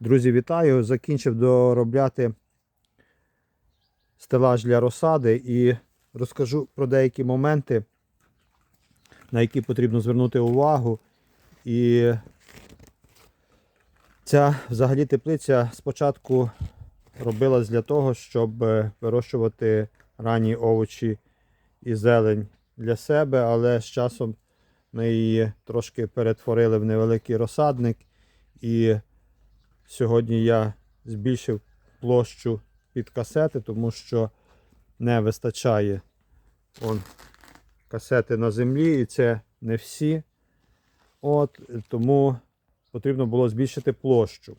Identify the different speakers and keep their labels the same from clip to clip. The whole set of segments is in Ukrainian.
Speaker 1: Друзі, вітаю! Закінчив доробляти стелаж для розсади і розкажу про деякі моменти, на які потрібно звернути увагу. І ця взагалі теплиця спочатку робилась для того, щоб е, вирощувати ранні овочі і зелень для себе, але з часом ми її трошки перетворили в невеликий розсадник. І сьогодні я збільшив площу під касети, тому що не вистачає он, касети на землі, і це не всі. От, тому потрібно було збільшити площу.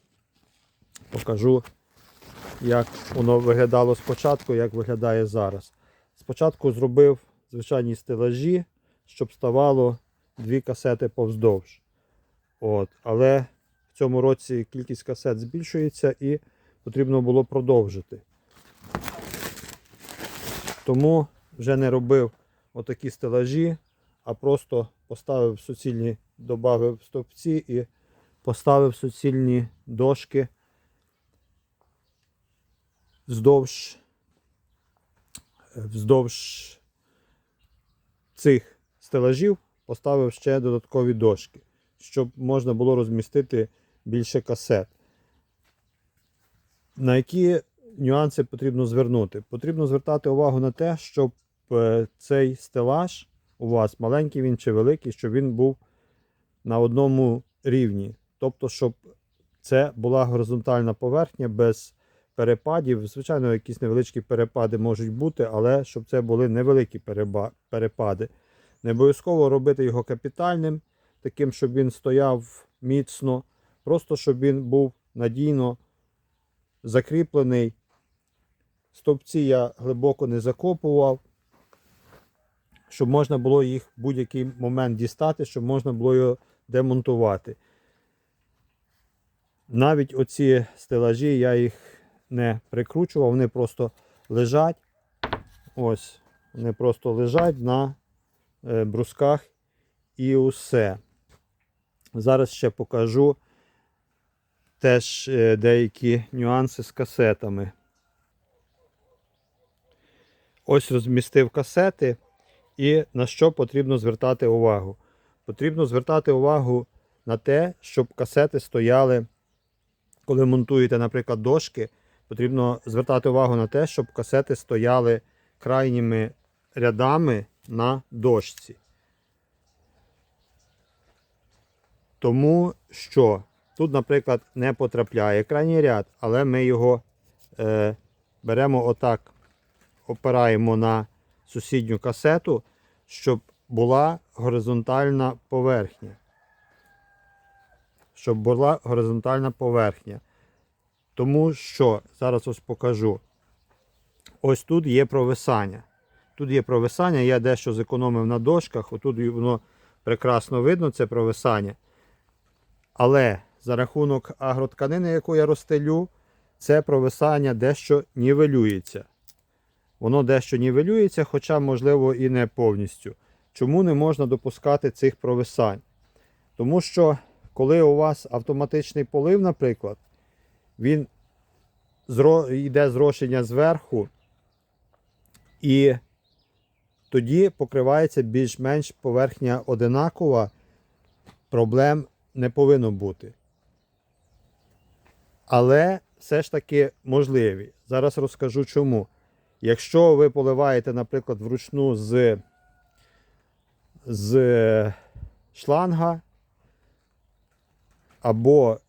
Speaker 1: Покажу, як воно виглядало спочатку, як виглядає зараз. Спочатку зробив звичайні стелажі, щоб ставало дві касети повздовж. От, але в цьому році кількість касет збільшується і потрібно було продовжити. Тому вже не робив отакі стелажі, а просто поставив суцільні, додав стовпці і поставив суцільні дошки вздовж, вздовж цих стелажів поставив ще додаткові дошки, щоб можна було розмістити більше касет. На які нюанси потрібно звернути? Потрібно звертати увагу на те, щоб е, цей стелаж у вас, маленький він чи великий, щоб він був на одному рівні. Тобто, щоб це була горизонтальна поверхня без перепадів. Звичайно, якісь невеличкі перепади можуть бути, але щоб це були невеликі перепади. Не обов'язково робити його капітальним, таким, щоб він стояв міцно, просто щоб він був надійно закріплений. Стовпці я глибоко не закопував, щоб можна було їх в будь-який момент дістати, щоб можна було його демонтувати. Навіть оці стелажі я їх не прикручував, вони просто лежать. Ось, вони просто лежать на е, брусках і усе. Зараз ще покажу теж е, деякі нюанси з касетами. Ось розмістив касети і на що потрібно звертати увагу. Потрібно звертати увагу на те, щоб касети стояли, коли монтуєте, наприклад, дошки, потрібно звертати увагу на те, щоб касети стояли крайніми рядами на дошці. Тому що тут, наприклад, не потрапляє крайній ряд, але ми його е, беремо отак, опираємо на сусідню касету, щоб була горизонтальна поверхня. Щоб була горизонтальна поверхня. Тому що, зараз ось покажу. Ось тут є провисання. Тут є провисання, я дещо зекономив на дошках, отут воно прекрасно видно, це провисання. Але за рахунок агротканини, яку я розстелю, це провисання дещо нівелюється. Воно дещо нівелюється, хоча, можливо, і не повністю. Чому не можна допускати цих провисань? Тому що, коли у вас автоматичний полив, наприклад, він зро... йде зрошення зверху, і тоді покривається більш-менш поверхня одинакова, проблем не повинно бути. Але все ж таки можливі. Зараз розкажу чому. Якщо ви поливаєте, наприклад, вручну з, з шланга або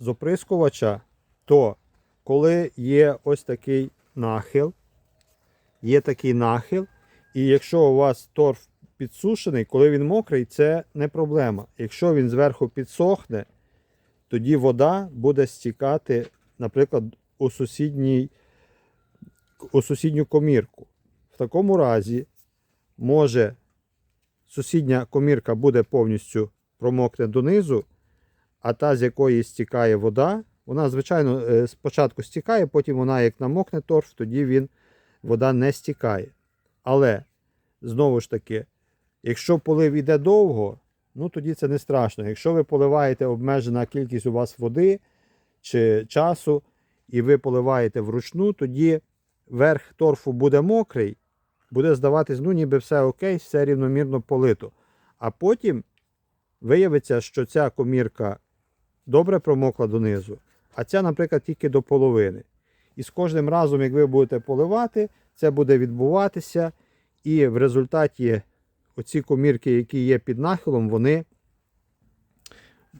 Speaker 1: з оприскувача, то коли є ось такий нахил, є такий нахил, і якщо у вас торф підсушений, коли він мокрий, це не проблема. Якщо він зверху підсохне, тоді вода буде стікати, наприклад, у, у сусідню комірку. В такому разі може сусідня комірка буде повністю промокне донизу, а та, з якої стікає вода, вона, звичайно, е, спочатку стікає, потім вона, як намокне торф, тоді він, вода не стікає. Але, знову ж таки, якщо полив іде довго, ну тоді це не страшно. Якщо ви поливаєте обмежена кількість у вас води, чи часу, і ви поливаєте вручну, тоді верх торфу буде мокрий, буде здаватись, ну ніби все окей, все рівномірно полито. А потім виявиться, що ця комірка добре промокла донизу, а ця, наприклад, тільки до половини. І з кожним разом, як ви будете поливати, це буде відбуватися, і в результаті оці комірки, які є під нахилом, вони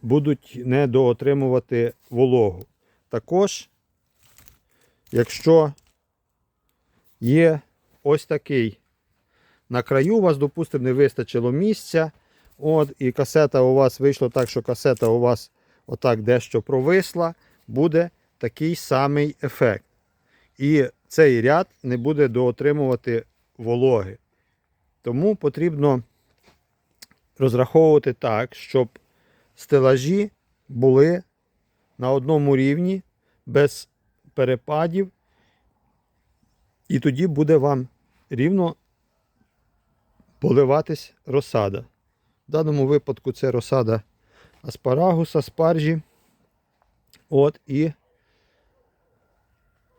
Speaker 1: будуть недоотримувати вологу. Також, якщо є ось такий на краю, у вас, допустимо, не вистачило місця, от, і касета у вас вийшло так, що касета у вас отак дещо провисла, буде такий самий ефект. І цей ряд не буде доотримувати вологи. Тому потрібно розраховувати так, щоб стелажі були на одному рівні, без перепадів, і тоді буде вам рівно поливатись розсада. В даному випадку це розсада аспарагуса, спаржі. От і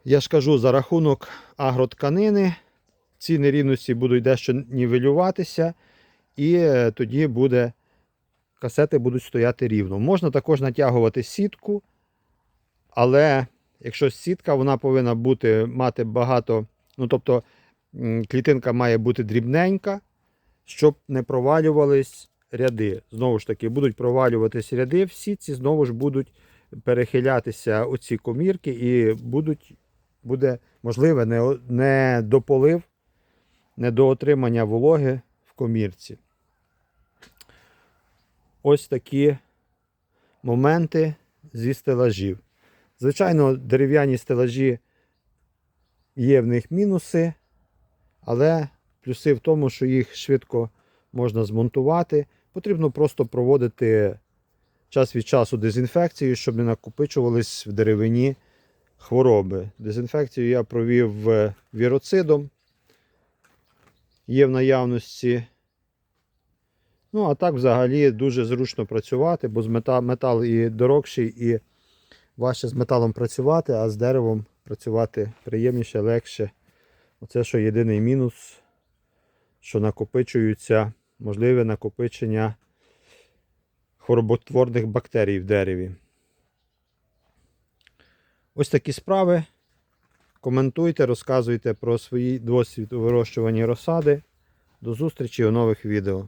Speaker 1: я ж кажу, за рахунок агротканини ці нерівності будуть дещо нівелюватися, і е, тоді буде, касети будуть стояти рівно. Можна також натягувати сітку, але якщо сітка, вона повинна бути, мати багато, ну тобто клітинка має бути дрібненька, щоб не провалювались ряди. Знову ж таки, будуть провалюватись ряди, в сітці знову ж будуть перехилятися оці комірки і будуть, буде можливе не, не дополив, не до отримання вологи в комірці. Ось такі моменти зі стелажів. Звичайно, дерев'яні стелажі є в них мінуси, але плюси в тому, що їх швидко можна змонтувати. Потрібно просто проводити час від часу дезінфекцію, щоб не накопичувались в деревині хвороби. Дезінфекцію я провів е, віроцидом, є в наявності. Ну, а так взагалі дуже зручно працювати, бо з мета- метал і дорогший, і важче з металом працювати, а з деревом працювати приємніше, легше. Оце що єдиний мінус, що накопичуються, можливе накопичення хвороботворних бактерій в дереві. Ось такі справи. Коментуйте, розказуйте про свій досвід у вирощуванні розсади. До зустрічі у нових відео.